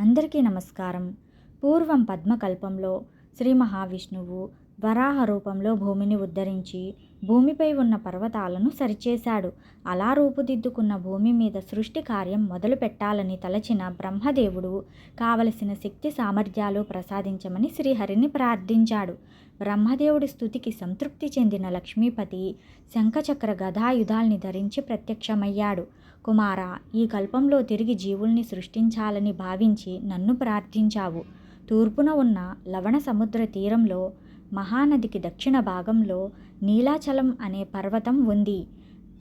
అందరికీ నమస్కారం. పూర్వం పద్మకల్పంలో శ్రీ మహావిష్ణువు వరాహ రూపంలో భూమిని ఉద్ధరించి భూమిపై ఉన్న పర్వతాలను సరిచేశాడు. అలా రూపుదిద్దుకున్న భూమి మీద సృష్టి కార్యం మొదలు పెట్టాలని తలచిన బ్రహ్మదేవుడు కావలసిన శక్తి సామర్థ్యాలు ప్రసాదించమని శ్రీహరిని ప్రార్థించాడు. బ్రహ్మదేవుడి స్థుతికి సంతృప్తి చెందిన లక్ష్మీపతి శంఖచక్ర గదాయుధాల్ని ధరించి ప్రత్యక్షమయ్యాడు. కుమార ఈ కల్పంలో తిరిగి జీవుల్ని సృష్టించాలని భావించి నన్ను ప్రార్థించావు. తూర్పున ఉన్న లవణ సముద్ర తీరంలో మహానదికి దక్షిణ భాగంలో నీలాచలం అనే పర్వతం ఉంది.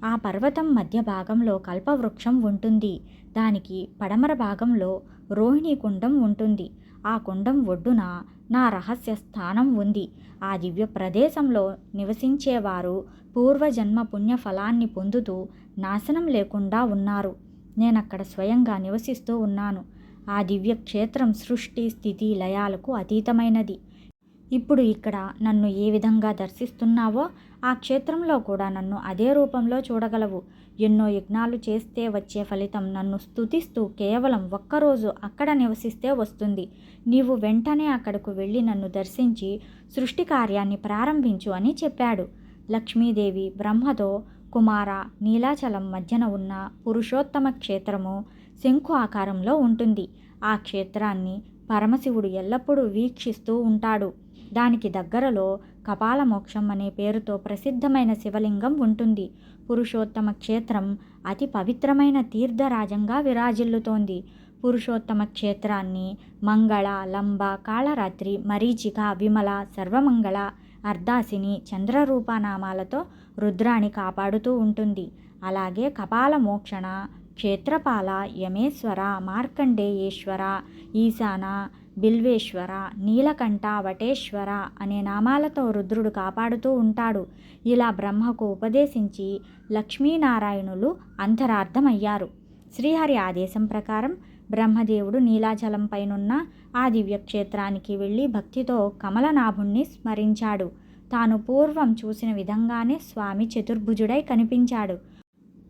ఆ పర్వతం మధ్య భాగంలో కల్పవృక్షం ఉంటుంది. దానికి పడమర భాగంలో రోహిణీ కుండం ఉంటుంది. ఆ కొండం ఒడ్డున నా రహస్య స్థానం ఉంది. ఆ దివ్య ప్రదేశంలో నివసించేవారు పూర్వజన్మ పుణ్య ఫలాన్ని పొందుతూ నాశనం లేకుండా ఉన్నారు. నేనక్కడ స్వయంగా నివసిస్తూ ఉన్నాను. ఆ దివ్య క్షేత్రం సృష్టి స్థితి లయాలకు అతీతమైనది. ఇప్పుడు ఇక్కడ నన్ను ఏ విధంగా దర్శిస్తున్నావో ఆ క్షేత్రంలో కూడా నన్ను అదే రూపంలో చూడగలవు. ఎన్నో యజ్ఞాలు చేస్తే వచ్చే ఫలితం నన్ను స్తుతిస్తూ కేవలం ఒక్కరోజు అక్కడ నివసిస్తే వస్తుంది. నీవు వెంటనే అక్కడకు వెళ్ళి నన్ను దర్శించి సృష్టి కార్యాన్ని ప్రారంభించు అని చెప్పాడు. లక్ష్మీదేవి బ్రహ్మతో కుమార నీలాచలం మధ్యన ఉన్న పురుషోత్తమ క్షేత్రము శంఖు ఆకారంలో ఉంటుంది. ఆ క్షేత్రాన్ని పరమశివుడు ఎల్లప్పుడూ వీక్షిస్తూ ఉంటాడు. దానికి దగ్గరలో కపాల మోక్షం అనే పేరుతో ప్రసిద్ధమైన శివలింగం ఉంటుంది. పురుషోత్తమ క్షేత్రం అతి పవిత్రమైన తీర్థరాజంగా విరాజిల్లుతోంది. పురుషోత్తమ క్షేత్రాన్ని మంగళ లంబ కాళరాత్రి మరీచిక విమల సర్వమంగళ అర్ధాసిని చంద్రరూపనామాలతో రుద్రాణి కాపాడుతూ ఉంటుంది. అలాగే కపాల మోక్షణ క్షేత్రపాల యమేశ్వర మార్కండేయేశ్వర ఈశాన బిల్వేశ్వర నీలకంఠ వటేశ్వర అనే నామాలతో రుద్రుడు కాపాడుతూ ఉంటాడు. ఇలా బ్రహ్మకు ఉపదేశించి లక్ష్మీనారాయణులు అంతరార్థమయ్యారు. శ్రీహరి ఆదేశం ప్రకారం బ్రహ్మదేవుడు నీలాచలం పైనున్న ఆ దివ్యక్షేత్రానికి వెళ్ళి భక్తితో కమలనాభుణ్ణి స్మరించాడు. తాను పూర్వం చూసిన విధంగానే స్వామి చతుర్భుజుడై కనిపించాడు.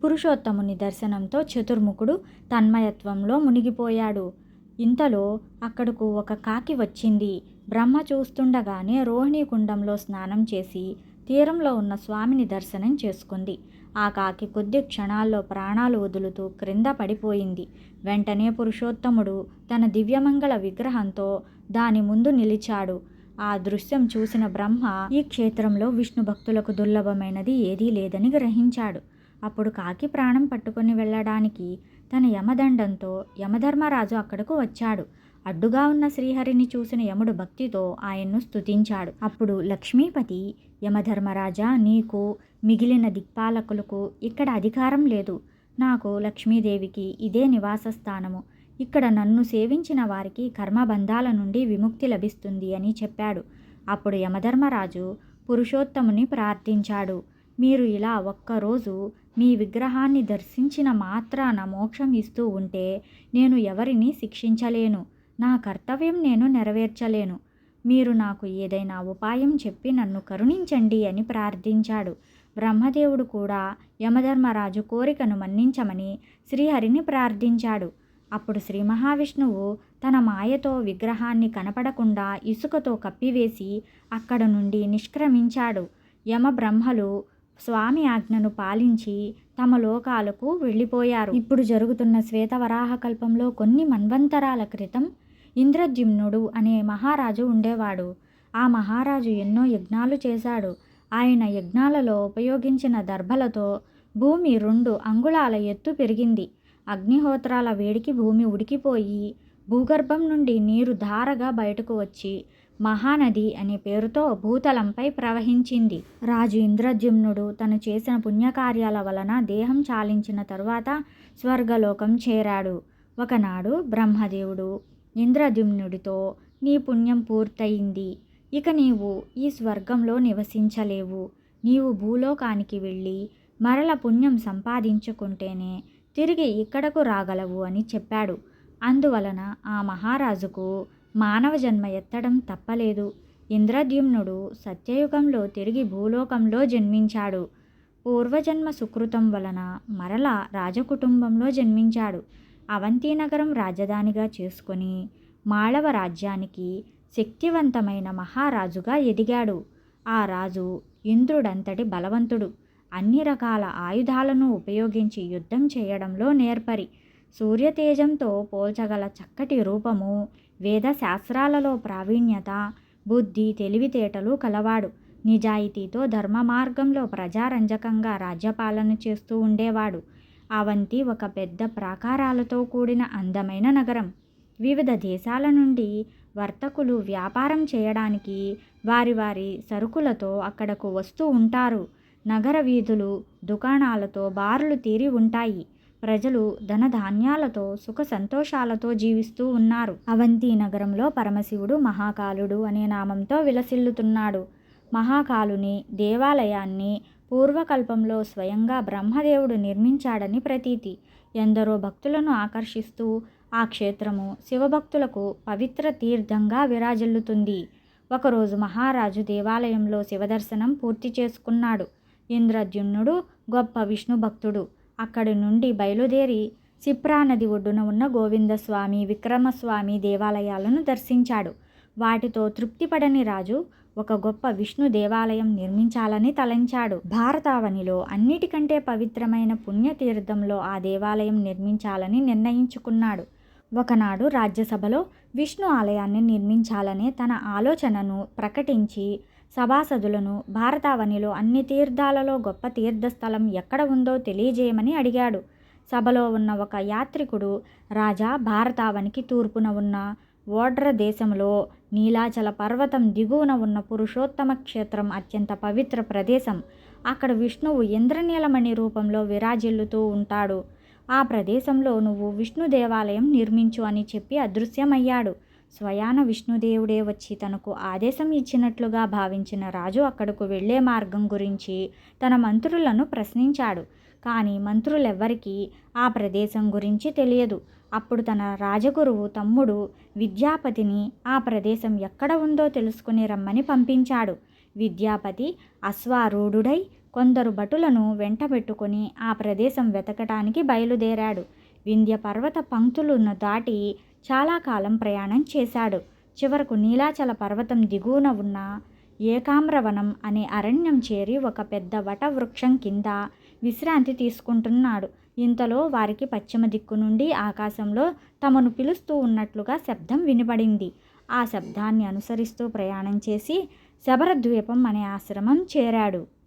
పురుషోత్తముని దర్శనంతో చతుర్ముఖుడు తన్మయత్వంలో మునిగిపోయాడు. ఇంతలో అక్కడకు ఒక కాకి వచ్చింది. బ్రహ్మ చూస్తుండగానే రోహిణీ కుండంలో స్నానం చేసి తీరంలో ఉన్న స్వామిని దర్శనం చేసుకుంది. ఆ కాకి కొద్ది క్షణాల్లో ప్రాణాలు వదులుతూ క్రింద పడిపోయింది. వెంటనే పురుషోత్తముడు తన దివ్యమంగళ విగ్రహంతో దాని ముందు నిలిచాడు. ఆ దృశ్యం చూసిన బ్రహ్మ ఈ క్షేత్రంలో విష్ణు భక్తులకు దుర్లభమైనది ఏదీ లేదని గ్రహించాడు. అప్పుడు కాకి ప్రాణం పట్టుకొని వెళ్ళడానికి తన యమదండంతో యమధర్మరాజు అక్కడకు వచ్చాడు. అడ్డుగా ఉన్న శ్రీహరిని చూసిన యముడు భక్తితో ఆయన్ను స్తుతించాడు. అప్పుడు లక్ష్మీపతి యమధర్మరాజా నీకు మిగిలిన దిక్పాలకులకు ఇక్కడ అధికారం లేదు. నాకు లక్ష్మీదేవికి ఇదే నివాస స్థానము ఇక్కడ నన్ను సేవించిన వారికి కర్మబంధాల నుండి విముక్తి లభిస్తుంది అని చెప్పాడు. అప్పుడు యమధర్మరాజు పురుషోత్తముని ప్రార్థించాడు. మీరు ఇలా ఒక్కరోజు మీ విగ్రహాన్ని దర్శించిన మాత్రాన మోక్షం ఇస్తూ ఉంటే నేను ఎవరిని శిక్షించలేను. నా కర్తవ్యం నేను నెరవేర్చలేను. మీరు నాకు ఏదైనా ఉపాయం చెప్పి నన్ను కరుణించండి అని ప్రార్థించాడు. బ్రహ్మదేవుడు కూడా యమధర్మరాజు కోరికను మన్నించమని శ్రీహరిని ప్రార్థించాడు. అప్పుడు శ్రీ మహావిష్ణువు తన మాయతో విగ్రహాన్ని కనపడకుండా ఇసుకతో కప్పివేసి అక్కడ నుండి నిష్క్రమించాడు. యమ బ్రహ్మలు స్వామి ఆజ్ఞను పాలించి తమ లోకాలకు వెళ్ళిపోయారు. ఇప్పుడు జరుగుతున్న శ్వేతవరాహ కల్పంలో కొన్ని మన్వంతరాల క్రితం ఇంద్రజిమ్నుడు అనే మహారాజు ఉండేవాడు. ఆ మహారాజు ఎన్నో యజ్ఞాలు చేశాడు. ఆయన యజ్ఞాలలో ఉపయోగించిన దర్భలతో భూమి రెండు అంగుళాల ఎత్తు పెరిగింది. అగ్నిహోత్రాల వేడికి భూమి ఉడికిపోయి భూగర్భం నుండి నీరు ధారగా బయటకు వచ్చి మహానది అనే పేరుతో భూతలంపై ప్రవహించింది. రాజు ఇంద్రజుమ్నుడు తను చేసిన పుణ్యకార్యాల వలన దేహం చాలించిన తరువాత స్వర్గలోకం చేరాడు. ఒకనాడు బ్రహ్మదేవుడు ఇంద్రద్యుమ్నుడితో నీ పుణ్యం పూర్తయింది. ఇక నీవు ఈ స్వర్గంలో నివసించలేవు. నీవు భూలోకానికి వెళ్ళి మరల పుణ్యం సంపాదించుకుంటేనే తిరిగి ఇక్కడకు రాగలవు అని చెప్పాడు. అందువలన ఆ మహారాజుకు మానవ జన్మ ఎత్తడం తప్పలేదు. ఇంద్రద్యుమ్నుడు సత్యయుగంలో తిరిగి భూలోకంలో జన్మించాడు. పూర్వజన్మ సుకృతం వలన మరల రాజకుటుంబంలో జన్మించాడు. అవంతి నగరం రాజధానిగా చేసుకొని మాళవ రాజ్యానికి శక్తివంతమైన మహారాజుగా ఎదిగాడు. ఆ రాజు ఇంద్రుడంతటి బలవంతుడు. అన్ని రకాల ఆయుధాలను ఉపయోగించి యుద్ధం చేయడంలో నేర్పరి. సూర్యతేజంతో పోల్చగల చక్కటి రూపము వేద శాస్త్రాలలో ప్రావీణ్యత బుద్ధి తెలివితేటలు కలవాడు. నిజాయితీతో ధర్మ మార్గంలో ప్రజారంజకంగా రాజ్యపాలన చేస్తూ ఉండేవాడు. అవంతి ఒక పెద్ద ప్రాకారాలతో కూడిన అందమైన నగరం. వివిధ దేశాల నుండి వర్తకులు వ్యాపారం చేయడానికి వారి వారి సరుకులతో అక్కడకు వస్తూ ఉంటారు. నగర వీధులు దుకాణాలతో బారులు తీరి ఉంటాయి. ప్రజలు ధనధాన్యాలతో సుఖ సంతోషాలతో జీవిస్తూ ఉన్నారు. అవంతి నగరంలో పరమశివుడు మహాకాలుడు అనే నామంతో విలసిల్లుతున్నాడు. మహాకాలుని దేవాలయాన్ని పూర్వకల్పంలో స్వయంగా బ్రహ్మదేవుడు నిర్మించాడని ప్రతీతి. ఎందరో భక్తులను ఆకర్షిస్తూ ఆ క్షేత్రము శివభక్తులకు పవిత్ర తీర్థంగా విరాజిల్లుతుంది. ఒకరోజు మహారాజు దేవాలయంలో శివదర్శనం పూర్తి చేసుకున్నాడు. ఇంద్రద్యుమ్నుడు గొప్ప విష్ణు భక్తుడు అక్కడి నుండి బయలుదేరి సిప్రా నది ఒడ్డున ఉన్న గోవిందస్వామి విక్రమస్వామి దేవాలయాలను దర్శించాడు. వాటితో తృప్తిపడని రాజు ఒక గొప్ప విష్ణు దేవాలయం నిర్మించాలని తలంచాడు. భారతావనిలో అన్నిటికంటే పవిత్రమైన పుణ్యతీర్థంలో ఆ దేవాలయం నిర్మించాలని నిర్ణయించుకున్నాడు. ఒకనాడు రాజ్యసభలో విష్ణు ఆలయాన్ని నిర్మించాలనే తన ఆలోచనను ప్రకటించి సభాసదులను భారతావనిలో అన్ని తీర్థాలలో గొప్ప తీర్థస్థలం ఎక్కడ ఉందో తెలియజేయమని అడిగాడు. సభలో ఉన్న ఒక యాత్రికుడు రాజా భారతావనికి తూర్పున ఉన్న ఓడ్ర దేశంలో నీలాచల పర్వతం దిగువన ఉన్న పురుషోత్తమ క్షేత్రం అత్యంత పవిత్ర ప్రదేశం. అక్కడ విష్ణువు ఇంద్రనీలమణి రూపంలో విరాజిల్లుతూ ఉంటాడు. ఆ ప్రదేశంలో నువ్వు విష్ణు దేవాలయం నిర్మించు అని చెప్పి అదృశ్యమయ్యాడు. స్వయాన విష్ణుదేవుడే వచ్చి తనకు ఆదేశం ఇచ్చినట్లుగా భావించిన రాజు అక్కడకు వెళ్ళే మార్గం గురించి తన మంత్రులను ప్రశ్నించాడు. కానీ మంత్రులెవ్వరికీ ఆ ప్రదేశం గురించి తెలియదు. అప్పుడు తన రాజగురువు తమ్ముడు విద్యాపతిని ఆ ప్రదేశం ఎక్కడ ఉందో తెలుసుకుని రమ్మని పంపించాడు. విద్యాపతి అశ్వారూఢుడై కొందరు భటులను వెంటబెట్టుకొని ఆ ప్రదేశం వెతకటానికి బయలుదేరాడు. వింధ్య పర్వత పంక్తులను దాటి చాలా కాలం ప్రయాణం చేశాడు. చివరకు నీలాచల పర్వతం దిగువన ఉన్న ఏకామ్రవనం అనే అరణ్యం చేరి ఒక పెద్ద వటవృక్షం కింద విశ్రాంతి తీసుకుంటున్నాడు. ఇంతలో వారికి పశ్చిమ దిక్కు నుండి ఆకాశంలో తమను పిలుస్తూ ఉన్నట్లుగా శబ్దం వినబడింది. ఆ శబ్దాన్ని అనుసరిస్తూ ప్రయాణం చేసి శబరద్వీపం అనే ఆశ్రమం చేరాడు.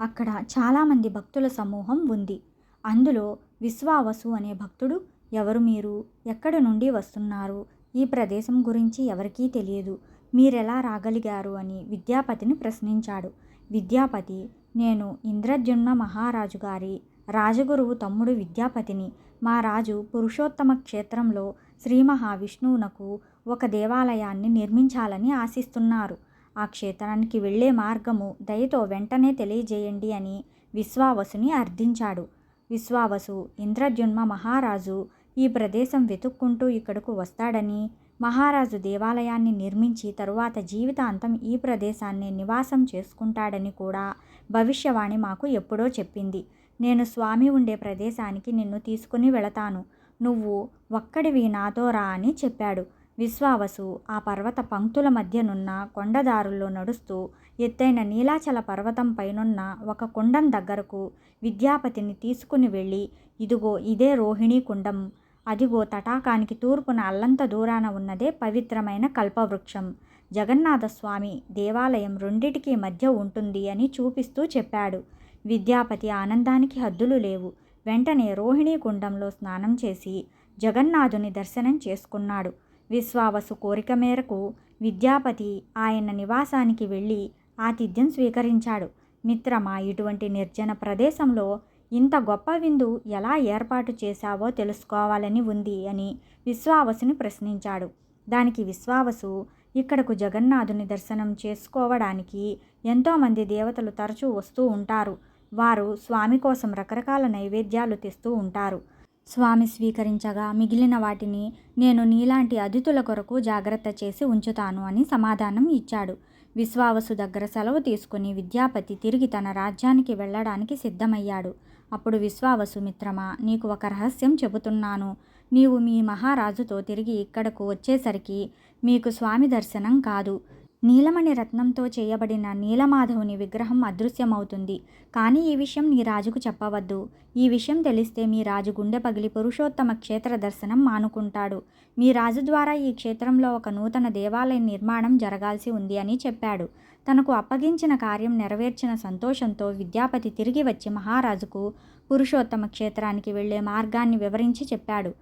అక్కడ చాలామంది భక్తుల సమూహం ఉంది. అందులో విశ్వావసు అనే భక్తుడు ఎవరు మీరు? ఎక్కడి నుండి వస్తున్నారు? ఈ ప్రదేశం గురించి ఎవరికీ తెలియదు. మీరెలా రాగలిగారు అని విద్యాపతిని ప్రశ్నించాడు. విద్యాపతి నేను ఇంద్రజుమ్న మహారాజు గారి రాజగురువు తమ్ముడు విద్యాపతిని. మా రాజు పురుషోత్తమ క్షేత్రంలో శ్రీ మహావిష్ణువునకు ఒక దేవాలయాన్ని నిర్మించాలని ఆశిస్తున్నారు. ఆ క్షేత్రానికి వెళ్ళే మార్గము దయతో వెంటనే తెలియజేయండి అని విశ్వావసుని అర్థించాడు. విశ్వావసు ఇంద్రజున్మ మహారాజు ఈ ప్రదేశం వెతుక్కుంటూ ఇక్కడకు వస్తాడని మహారాజు దేవాలయాన్ని నిర్మించి తరువాత జీవితాంతం ఈ ప్రదేశాన్ని నివాసం చేసుకుంటాడని కూడా భవిష్యవాణి మాకు ఎప్పుడో చెప్పింది. నేను స్వామి ఉండే ప్రదేశానికి నిన్ను తీసుకుని వెళతాను. నువ్వు ఒక్కడివి నాతో రా అని చెప్పాడు. విశ్వావసు ఆ పర్వత పంక్తుల మధ్యనున్న కొండదారుల్లో నడుస్తూ ఎత్తైన నీలాచల పర్వతం పైనున్న ఒక కుండం దగ్గరకు విద్యాపతిని తీసుకుని వెళ్ళి ఇదిగో ఇదే రోహిణీ కుండం. అదిగో తటాకానికి తూర్పున అల్లంత దూరాన ఉన్నదే పవిత్రమైన కల్పవృక్షం. జగన్నాథస్వామి దేవాలయం రెండిటికి మధ్య ఉంటుంది అని చూపిస్తూ చెప్పాడు. విద్యాపతి ఆనందానికి హద్దులు లేవు. వెంటనే రోహిణీ కుండంలో స్నానం చేసి జగన్నాథుని దర్శనం చేసుకున్నాడు. విశ్వావసు కోరిక మేరకు విద్యాపతి ఆయన నివాసానికి వెళ్ళి ఆతిథ్యం స్వీకరించాడు. మిత్రమా ఇటువంటి నిర్జన ప్రదేశంలో ఇంత గొప్ప విందు ఎలా ఏర్పాటు చేశావో తెలుసుకోవాలని ఉంది అని విశ్వావసుని ప్రశ్నించాడు. దానికి విశ్వావసు ఇక్కడకు జగన్నాథుని దర్శనం చేసుకోవడానికి ఎంతోమంది దేవతలు తరచూ వస్తూ ఉంటారు. వారు స్వామి కోసం రకరకాల నైవేద్యాలు తెస్తూ ఉంటారు. స్వామి స్వీకరించగా మిగిలిన వాటిని నేను నీలాంటి అతిథుల కొరకు జాగ్రత్త చేసి ఉంచుతాను అని సమాధానం ఇచ్చాడు. విశ్వావసు దగ్గర సెలవు తీసుకుని విద్యాపతి తిరిగి తన రాజ్యానికి వెళ్ళడానికి సిద్ధమయ్యాడు. అప్పుడు విశ్వావసు మిత్రమా నీకు ఒక రహస్యం చెబుతున్నాను. నీవు మీ మహారాజుతో తిరిగి ఇక్కడకు వచ్చేసరికి మీకు స్వామి దర్శనం కాదు. నీలమణి రత్నంతో చేయబడిన నీలమాధవుని విగ్రహం అదృశ్యమవుతుంది. కానీ ఈ విషయం నీ రాజుకు చెప్పవద్దు. ఈ విషయం తెలిస్తే మీ రాజు గుండె పగిలి పురుషోత్తమ క్షేత్ర దర్శనం మానుకుంటాడు. మీ రాజు ద్వారా ఈ క్షేత్రంలో ఒక నూతన దేవాలయ నిర్మాణం జరగాల్సి ఉంది అని చెప్పాడు. తనకు అప్పగించిన కార్యం నెరవేర్చిన సంతోషంతో విద్యాపతి తిరిగి వచ్చి మహారాజుకు పురుషోత్తమ క్షేత్రానికి వెళ్ళే మార్గాన్ని వివరించి చెప్పాడు.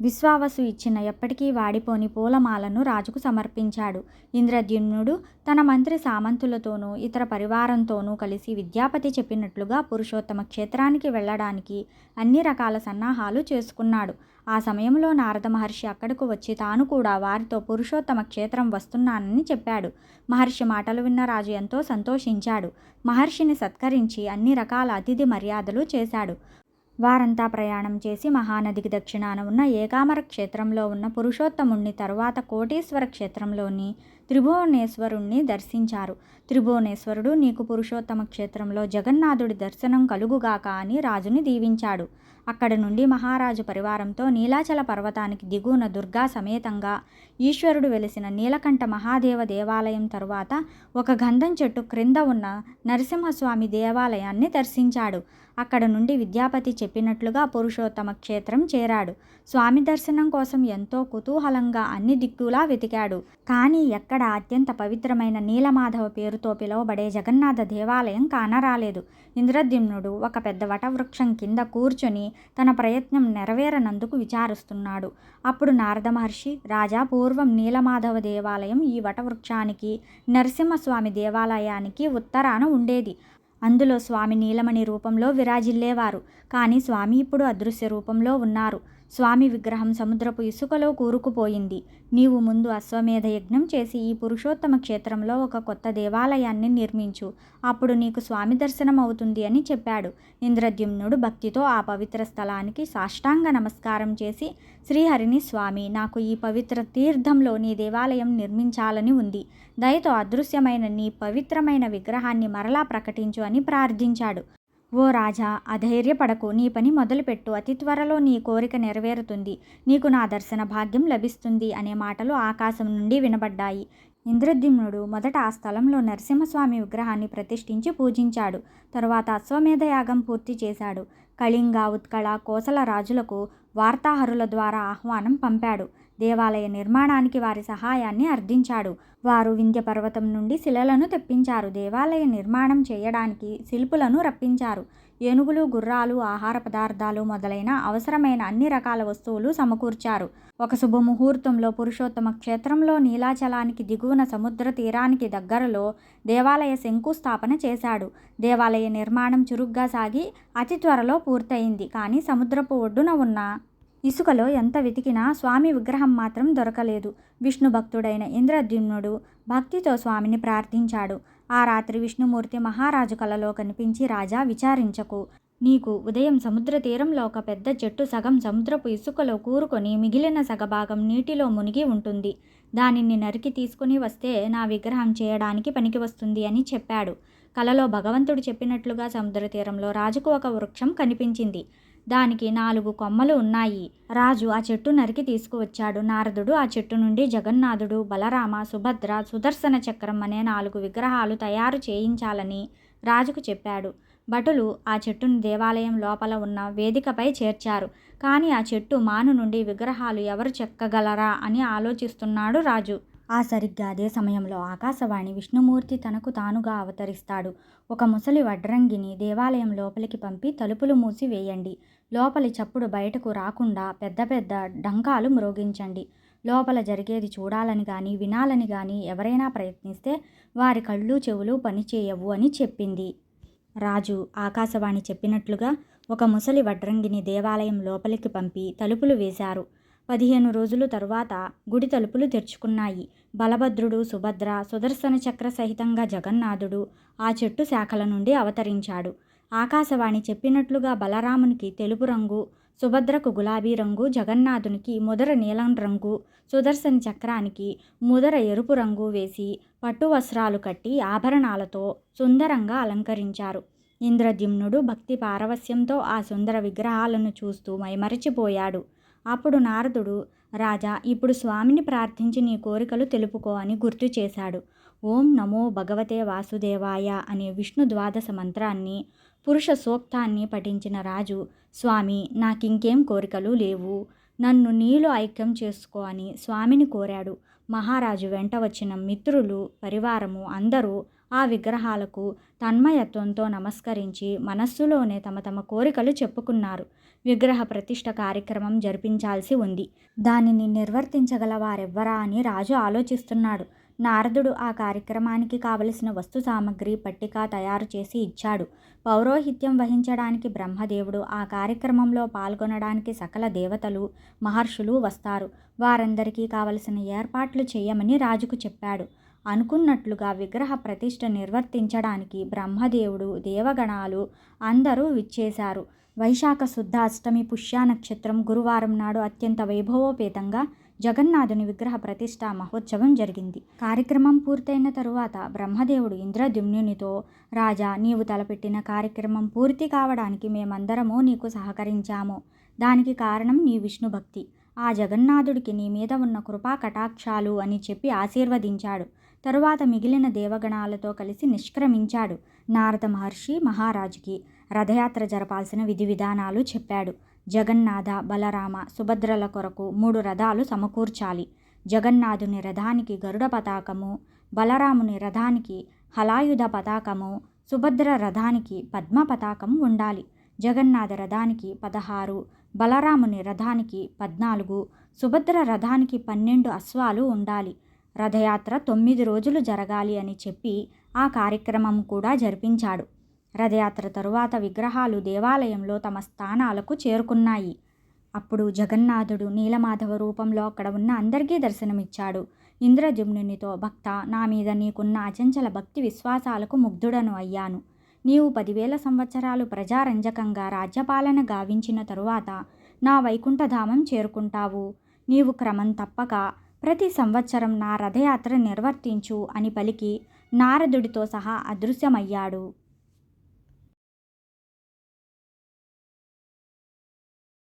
విశ్వావసు ఇచ్చిన ఎప్పటికీ వాడిపోని పూలమాలను రాజుకు సమర్పించాడు. ఇంద్రద్యుమ్నుడు తన మంత్రి సామంతులతోనూ ఇతర పరివారంతోనూ కలిసి విద్యాపతి చెప్పినట్లుగా పురుషోత్తమ క్షేత్రానికి వెళ్ళడానికి అన్ని రకాల సన్నాహాలు చేసుకున్నాడు. ఆ సమయంలో నారద మహర్షి అక్కడకు వచ్చి తాను కూడా వారితో పురుషోత్తమ క్షేత్రం వస్తున్నానని చెప్పాడు. మహర్షి మాటలు విన్న రాజు ఎంతో సంతోషించాడు. మహర్షిని సత్కరించి అన్ని రకాల అతిథి మర్యాదలు చేశాడు. వారంతా ప్రయాణం చేసి మహానదికి దక్షిణాన ఉన్న ఏకామర క్షేత్రంలో ఉన్న పురుషోత్తముణ్ణి తరువాత కోటేశ్వర క్షేత్రంలోని త్రిభువనేశ్వరుణ్ణి దర్శించారు. త్రిభువనేశ్వరుడు నీకు పురుషోత్తమ క్షేత్రంలో జగన్నాథుడి దర్శనం కలుగుగాక అని రాజుని దీవించాడు. అక్కడ నుండి మహారాజు పరివారంతో నీలాచల పర్వతానికి దిగువన దుర్గా సమేతంగా ఈశ్వరుడు వెలిసిన నీలకంఠ మహాదేవ దేవాలయం తరువాత ఒక గంధం చెట్టు క్రింద ఉన్న నరసింహస్వామి దేవాలయాన్ని దర్శించాడు. అక్కడ నుండి విద్యాపతి చెప్పినట్లుగా పురుషోత్తమ క్షేత్రం చేరాడు. స్వామి దర్శనం కోసం ఎంతో కుతూహలంగా అన్ని దిక్కులా వెతికాడు. కానీ ఎక్కడ అత్యంత పవిత్రమైన నీలమాధవ పేరుతో పిలువబడే జగన్నాథ దేవాలయం కానరాలేదు. ఇంద్రద్యుమ్నుడు ఒక పెద్ద వటవృక్షం కింద కూర్చొని తన ప్రయత్నం నెరవేరనందుకు విచారిస్తున్నాడు. అప్పుడు నారద మహర్షి రాజా పూర్వం నీలమాధవ దేవాలయం ఈ వటవృక్షానికి నరసింహస్వామి దేవాలయానికి ఉత్తరాన ఉండేది. అందులో స్వామి నీలమణి రూపంలో విరాజిల్లేవారు. కానీ స్వామి ఇప్పుడు అదృశ్య రూపంలో ఉన్నారు. స్వామి విగ్రహం సముద్రపు ఇసుకలో కూరుకుపోయింది. నీవు ముందు అశ్వమేధ యజ్ఞం చేసి ఈ పురుషోత్తమ క్షేత్రంలో ఒక కొత్త దేవాలయాన్ని నిర్మించు. అప్పుడు నీకు స్వామి దర్శనం అవుతుంది అని చెప్పాడు. ఇంద్రద్యుమ్నుడు భక్తితో ఆ పవిత్ర స్థలానికి సాష్టాంగ నమస్కారం చేసి శ్రీహరిని స్వామి నాకు ఈ పవిత్ర తీర్థంలో నీ దేవాలయం నిర్మించాలని ఉంది. దయతో అదృశ్యమైన నీ పవిత్రమైన విగ్రహాన్ని మరలా ప్రకటించు అని ప్రార్థించాడు. ఓ రాజా అధైర్యపడకు. నీ పని మొదలుపెట్టు. అతి త్వరలో నీ కోరిక నెరవేరుతుంది. నీకు నా దర్శన భాగ్యం లభిస్తుంది అనే మాటలు ఆకాశం నుండి వినబడ్డాయి. ఇంద్రద్యుమ్నుడు మొదట ఆ స్థలంలో నరసింహస్వామి విగ్రహాన్ని ప్రతిష్ఠించి పూజించాడు. తరువాత అశ్వమేధయాగం పూర్తి చేశాడు. కళింగ ఉత్కళ కోసల రాజులకు వార్తాహరుల ద్వారా ఆహ్వానం పంపాడు. దేవాలయ నిర్మాణానికి వారి సహాయాన్ని అర్థించాడు వారు వింధ్య పర్వతం నుండి శిలలను తెప్పించారు. దేవాలయ నిర్మాణం చేయడానికి శిల్పులను రప్పించారు. ఏనుగులు గుర్రాలు ఆహార పదార్థాలు మొదలైన అవసరమైన అన్ని రకాల వస్తువులు సమకూర్చారు. ఒక శుభముహూర్తంలో పురుషోత్తమ క్షేత్రంలో నీలాచలానికి దిగువన సముద్ర తీరానికి దగ్గరలో దేవాలయ శంకుస్థాపన చేశాడు. దేవాలయ నిర్మాణం చురుగ్గా సాగి అతి త్వరలో పూర్తయింది. కానీ సముద్రపు ఒడ్డున ఉన్న ఇసుకలో ఎంత వెతికినా స్వామి విగ్రహం మాత్రం దొరకలేదు. విష్ణు భక్తుడైన ఇంద్రద్యుమ్నుడు భక్తితో స్వామిని ప్రార్థించాడు. ఆ రాత్రి విష్ణుమూర్తి మహారాజు కలలో కనిపించి రాజా విచారించకు. నీకు ఉదయం సముద్ర తీరంలో ఒక పెద్ద చెట్టు సగం సముద్రపు ఇసుకలో కూరుకొని మిగిలిన సగభాగం నీటిలో మునిగి ఉంటుంది. దానిని నరికి తీసుకుని వస్తే నా విగ్రహం చేయడానికి పనికి వస్తుంది అని చెప్పాడు. కలలో భగవంతుడు చెప్పినట్లుగా సముద్ర తీరంలో రాజుకు ఒక వృక్షం కనిపించింది. దానికి నాలుగు కొమ్మలు ఉన్నాయి. రాజు ఆ చెట్టు నరికి తీసుకువచ్చాడు. నారదుడు ఆ చెట్టు నుండి జగన్నాథుడు బలరామ సుభద్ర సుదర్శన చక్రం అనే నాలుగు విగ్రహాలు తయారు చేయించాలని రాజుకు చెప్పాడు. భటులు ఆ చెట్టును దేవాలయం లోపల ఉన్న వేదికపై చేర్చారు. కానీ ఆ చెట్టు మాను నుండి విగ్రహాలు ఎవరు చెక్కగలరా అని ఆలోచిస్తున్నాడు రాజు. ఆ సరిగ్గా అదే సమయంలో ఆకాశవాణి విష్ణుమూర్తి తనకు తానుగా అవతరిస్తాడు. ఒక ముసలి వడ్రంగిని దేవాలయం లోపలికి పంపి తలుపులు మూసి వేయండి. లోపలి చప్పుడు బయటకు రాకుండా పెద్ద పెద్ద డంకాలు మ్రోగించండి. లోపల జరిగేది చూడాలని కానీ వినాలని కానీ ఎవరైనా ప్రయత్నిస్తే వారి కళ్ళు చెవులు పనిచేయవు అని చెప్పింది. రాజు ఆకాశవాణి చెప్పినట్లుగా ఒక ముసలి వడ్రంగిని దేవాలయం లోపలికి పంపి తలుపులు వేశారు. పదిహేను రోజులు తరువాత గుడి తలుపులు తెరుచుకున్నాయి. బలభద్రుడు సుభద్ర సుదర్శన చక్ర సహితంగా జగన్నాథుడు ఆ చెట్టు శాఖల నుండి అవతరించాడు. ఆకాశవాణి చెప్పినట్లుగా బలరామునికి తెలుపు రంగు సుభద్రకు గులాబీ రంగు జగన్నాథునికి ముదర నీలం రంగు సుదర్శన చక్రానికి ముదర ఎరుపు రంగు వేసి పట్టు వస్త్రాలు కట్టి ఆభరణాలతో సుందరంగా అలంకరించారు. ఇంద్రద్యుమ్నుడు భక్తి పారవస్యంతో ఆ సుందర విగ్రహాలను చూస్తూ మైమరచిపోయాడు. అప్పుడు నారదుడు రాజా ఇప్పుడు స్వామిని ప్రార్థించి నీ కోరికలు తెలుపుకో అని గుర్తు చేశాడు. ఓం నమో భగవతే వాసుదేవాయ అనే విష్ణు ద్వాదశ మంత్రాన్ని పురుష సూక్తాన్ని పఠించిన రాజు స్వామి నాకింకేం కోరికలు లేవు. నన్ను నీలో ఐక్యం చేసుకో అని స్వామిని కోరాడు. మహారాజు వెంట వచ్చిన మిత్రులు పరివారము అందరూ ఆ విగ్రహాలకు తన్మయత్వంతో నమస్కరించి మనస్సులోనే తమ తమ కోరికలు చెప్పుకున్నారు. విగ్రహ ప్రతిష్ట కార్యక్రమం జరిపించాల్సి ఉంది. దానిని నిర్వర్తించగల వారెవ్వరా అని రాజు ఆలోచిస్తున్నాడు. నారదుడు ఆ కార్యక్రమానికి కావలసిన వస్తు సామగ్రి పట్టిక తయారు చేసి ఇచ్చాడు. పౌరోహిత్యం వహించడానికి బ్రహ్మదేవుడు ఆ కార్యక్రమంలో పాల్గొనడానికి సకల దేవతలు మహర్షులు వస్తారు. వారందరికీ కావలసిన ఏర్పాట్లు చేయమని రాజుకు చెప్పాడు. అనుకున్నట్లుగా విగ్రహ ప్రతిష్ట నిర్వర్తించడానికి బ్రహ్మదేవుడు దేవగణాలు అందరూ విచ్చేశారు. వైశాఖ శుద్ధ అష్టమి పుష్య నక్షత్రం గురువారం నాడు అత్యంత వైభవోపేతంగా జగన్నాథుని విగ్రహ ప్రతిష్ఠా మహోత్సవం జరిగింది. కార్యక్రమం పూర్తయిన తరువాత బ్రహ్మదేవుడు ఇంద్రద్యుమ్నునితో రాజా నీవు తలపెట్టిన కార్యక్రమం పూర్తి కావడానికి మేమందరము నీకు సహకరించాము. దానికి కారణం నీ విష్ణు భక్తి. ఆ జగన్నాథుడికి నీ మీద ఉన్న కృపా కటాక్షాలు అని చెప్పి ఆశీర్వదించాడు. తరువాత మిగిలిన దేవగణాలతో కలిసి నిష్క్రమించాడు నారద మహర్షి మహారాజుకి. రథయాత్ర జరపాల్సిన విధి విధానాలు చెప్పాడు. జగన్నాథ బలరామ సుభద్రల కొరకు మూడు రథాలు సమకూర్చాలి. జగన్నాథుని రథానికి గరుడ పతాకము బలరాముని రథానికి హలాయుధ పతాకము సుభద్ర రథానికి పద్మ పతాకం ఉండాలి. జగన్నాథ రథానికి పదహారు బలరాముని రథానికి పద్నాలుగు సుభద్ర రథానికి పన్నెండు అశ్వాలు ఉండాలి. రథయాత్ర తొమ్మిది రోజులు జరగాలి అని చెప్పి ఆ కార్యక్రమం కూడా జరిపించాడు. రథయాత్ర తరువాత విగ్రహాలు దేవాలయంలో తమ స్థానాలకు చేరుకున్నాయి. అప్పుడు జగన్నాథుడు నీలమాధవ రూపంలో అక్కడ ఉన్న అందరికీ దర్శనమిచ్చాడు. ఇంద్రజుమ్నునితో భక్త నా మీద నీకున్న అచంచల భక్తి విశ్వాసాలకు ముగ్ధుడను అయ్యాను. నీవు పదివేల సంవత్సరాలు ప్రజారంజకంగా రాజ్యపాలన గావించిన తరువాత నా వైకుంఠధామం చేరుకుంటావు. నీవు క్రమం తప్పక ప్రతి సంవత్సరం నా రథయాత్ర నిర్వర్తించు అని పలికి నారదుడితో సహా అదృశ్యమయ్యాడు.